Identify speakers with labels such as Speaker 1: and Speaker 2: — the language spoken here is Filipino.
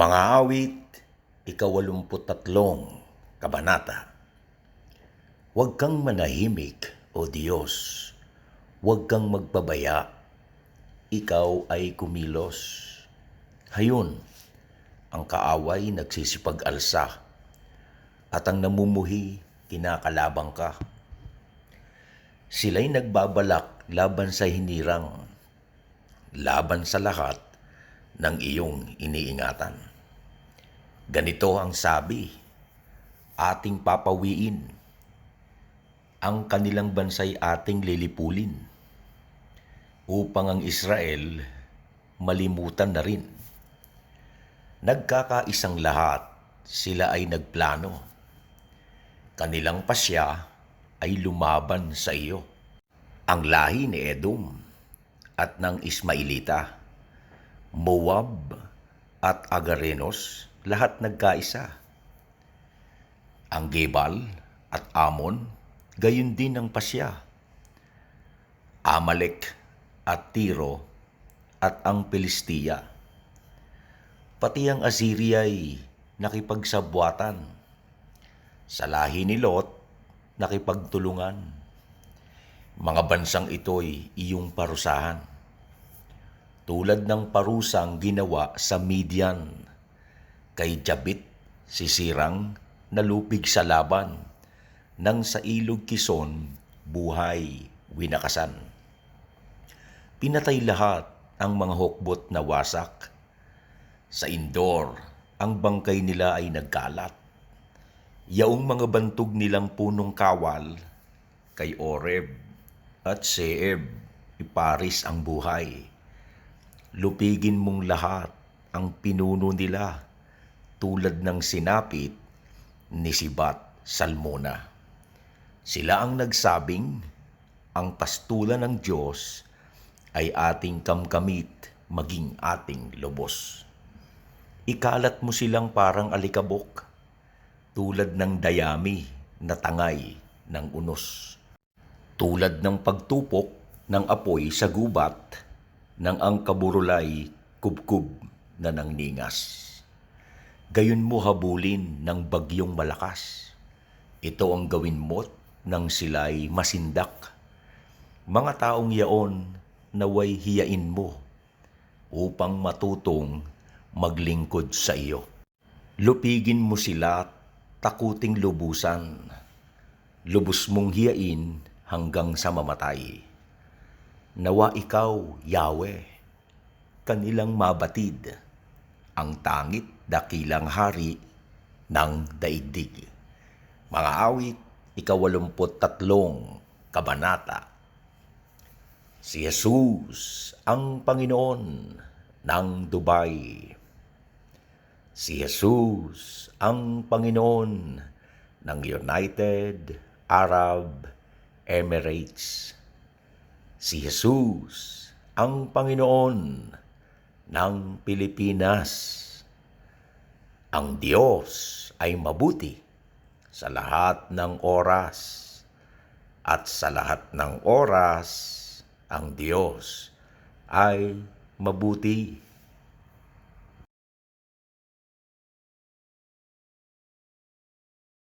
Speaker 1: Mga awit, ikawalumputatlong kabanata. Huwag kang manahimik, O Diyos. Huwag kang magpabaya. Ikaw ay kumilos. Hayon, ang kaaway nagsisipag-alsa at ang namumuhi kinakalabang ka. Sila'y nagbabalak laban sa hinirang, laban sa lahat ng iyong iniingatan. Ganito ang sabi, ating papawiin, ang kanilang bansay ating lilipulin, upang ang Israel malimutan na rin. Nagkakaisang lahat, sila ay nagplano. Kanilang pasya ay lumaban sa iyo. Ang lahi ni Edom at ng Ismailita, Moab at Agarenos, lahat nagkaisa. Ang Gebal at Amon, gayon din ang pasya. Amalek at Tiro at ang Pilistia. Pati ang Assyria ay nakipagsabwatan. Sa lahi ni Lot, nakipagtulungan. Mga bansang ito'y iyong parusahan. Tulad ng parusang ginawa sa Midian, kay Jabit, sisirang, nalupig sa laban, nang sa ilog Kison, buhay, winakasan. Pinatay lahat ang mga hukbot na wasak. Sa Indor, ang bangkay nila ay nagkalat. Yaong mga bantog nilang punong kawal, kay Oreb at Seeb, iparis ang buhay. Lupigin mong lahat ang pinuno nila, tulad ng sinapit ni Sibat Salmona. Sila ang nagsabing, ang pastulan ng Diyos ay ating kamkamit maging ating lubos. Ikalat mo silang parang alikabok, tulad ng dayami na tangay ng unos. Tulad ng pagtupok ng apoy sa gubat ng ang kaburulay kubkub na ng ningas. Gayon mo habulin ng bagyong malakas. Ito ang gawin mo't nang sila'y masindak. Mga taong yaon naway hiyain mo upang matutong maglingkod sa iyo. Lupigin mo sila takuting lubusan. Lubos mong hiyain hanggang sa mamatay. Nawa ikaw, Yahweh, kanilang mabatid, ang tangit dakilang hari ng daigdig. Mga awit, ikawalumput tatlong kabanata. Si Jesus ang Panginoon ng Dubai. Si Jesus ang Panginoon ng United Arab Emirates. Si Jesus ang Panginoon ng Pilipinas. Ang Diyos ay mabuti sa lahat ng oras at sa lahat ng oras ang Diyos ay mabuti.